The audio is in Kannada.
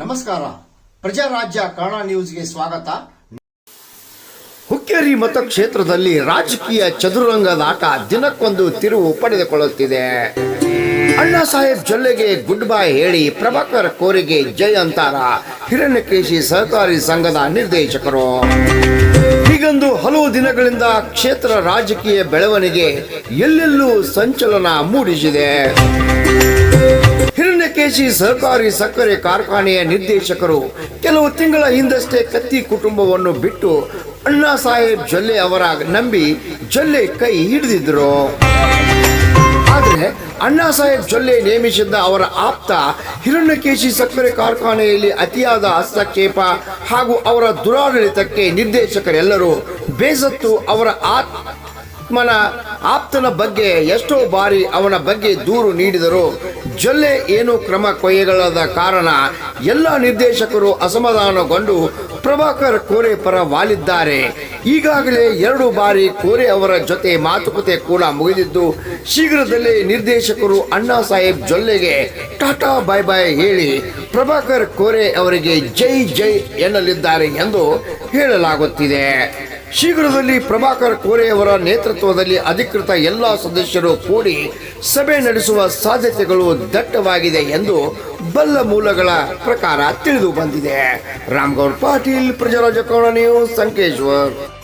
ನಮಸ್ಕಾರ. ಪ್ರಜಾರಾಜ್ಯ ಕನ್ನಡ ನ್ಯೂಸ್ಗೆ ಸ್ವಾಗತ. ಹುಕ್ಕೇರಿ ಮತಕ್ಷೇತ್ರದಲ್ಲಿ ರಾಜಕೀಯ ಚದುರಂಗದಾಟ ದಿನಕ್ಕೊಂದು ತಿರುವು ಪಡೆದುಕೊಳ್ಳುತ್ತಿದೆ. ಅಣ್ಣಾ ಸಾಹೇಬ್ ಜೊಲ್ಲೆಗೆ ಗುಡ್ ಬೈ ಹೇಳಿ ಪ್ರಭಾಕರ್ ಕೋರಿಗೆ ಜಯ ಅಂತಾರ. ಹಿರಣ್ಯಕೇಶಿ ಸಹಕಾರಿ ಸಂಘದ ನಿರ್ದೇಶಕರು. ಹೀಗೊಂದು ಹಲವು ದಿನಗಳಿಂದ ಕ್ಷೇತ್ರ ರಾಜಕೀಯ ಬೆಳವಣಿಗೆ ಎಲ್ಲೆಲ್ಲೂ ಸಂಚಲನ ಮೂಡಿಸಿದೆ. ಹಿರಣ್ಯಕೇಶಿ ಸಹಕಾರಿ ಸಕ್ಕರೆ ಕಾರ್ಖಾನೆಯ ನಿರ್ದೇಶಕರು ಕೆಲವು ತಿಂಗಳ ಹಿಂದಷ್ಟೇ ಕತ್ತಿ ಕುಟುಂಬವನ್ನು ಬಿಟ್ಟು ಅಣ್ಣಾ ಸಾಹೇಬ್ ಜೊಲ್ಲೆ ಅವರ ನಂಬಿ ಜೊಲ್ಲೆ ಕೈ ಹಿಡಿದಿದ್ರು. ಆದರೆ ಅಣ್ಣಾ ಸಾಹೇಬ್ ಜೊಲ್ಲೆ ನೇಮಿಸಿದ್ದ ಅವರ ಆಪ್ತ ಹಿರಣ್ಯಕೇಶಿ ಸಕ್ಕರೆ ಕಾರ್ಖಾನೆಯಲ್ಲಿ ಅತಿಯಾದ ಹಸ್ತಕ್ಷೇಪ ಹಾಗೂ ಅವರ ದುರಾಡಳಿತಕ್ಕೆ ನಿರ್ದೇಶಕರೆಲ್ಲರೂ ಬೇಸತ್ತು ಅವರ ಆತ್ಮನ ಆಪ್ತನ ಬಗ್ಗೆ ಎಷ್ಟೋ ಬಾರಿ ಅವನ ಬಗ್ಗೆ ದೂರು ನೀಡಿದರು. ಜೊಲ್ಲೆ ಏನು ಕ್ರಮ ಕೈಗೊಳ್ಳದ ಕಾರಣ ಎಲ್ಲ ನಿರ್ದೇಶಕರು ಅಸಮಾಧಾನಗೊಂಡು ಪ್ರಭಾಕರ್ ಕೋರೆ ಪರ ವಾಲಿದ್ದಾರೆ. ಈಗಾಗಲೇ ಎರಡು ಬಾರಿ ಕೋರೆ ಅವರ ಜೊತೆ ಮಾತುಕತೆ ಕೂಡ ಮುಗಿದಿದ್ದು, ಶೀಘ್ರದಲ್ಲೇ ನಿರ್ದೇಶಕರು ಅಣ್ಣಾ ಸಾಹೇಬ್ ಜೊಲ್ಲೆಗೆ ಟಾಟಾ ಬಾಯ್ ಬಾಯ್ ಹೇಳಿ ಪ್ರಭಾಕರ್ ಕೋರೆ ಅವರಿಗೆ ಜೈ ಜೈ ಎನ್ನಲಿದ್ದಾರೆ ಎಂದು ಹೇಳಲಾಗುತ್ತಿದೆ. ಶೀಘ್ರದಲ್ಲಿ ಪ್ರಭಾಕರ್ ಕೋರೆಯವರ ನೇತೃತ್ವದಲ್ಲಿ ಅಧಿಕೃತ ಎಲ್ಲ ಸದಸ್ಯರು ಕೂಡಿ ಸಭೆ ನಡೆಸುವ ಸಾಧ್ಯತೆಗಳು ದಟ್ಟವಾಗಿದೆ ಎಂದು ಬಲ್ಲ ಮೂಲಗಳ ಪ್ರಕಾರ ತಿಳಿದು ಬಂದಿದೆ. ರಾಮ್ಗೌಡ್ ಪಾಟೀಲ್, ಪ್ರಜಾರಾಜ ನ್ಯೂಸ್, ಸಂಕೇಶ್ವರ್.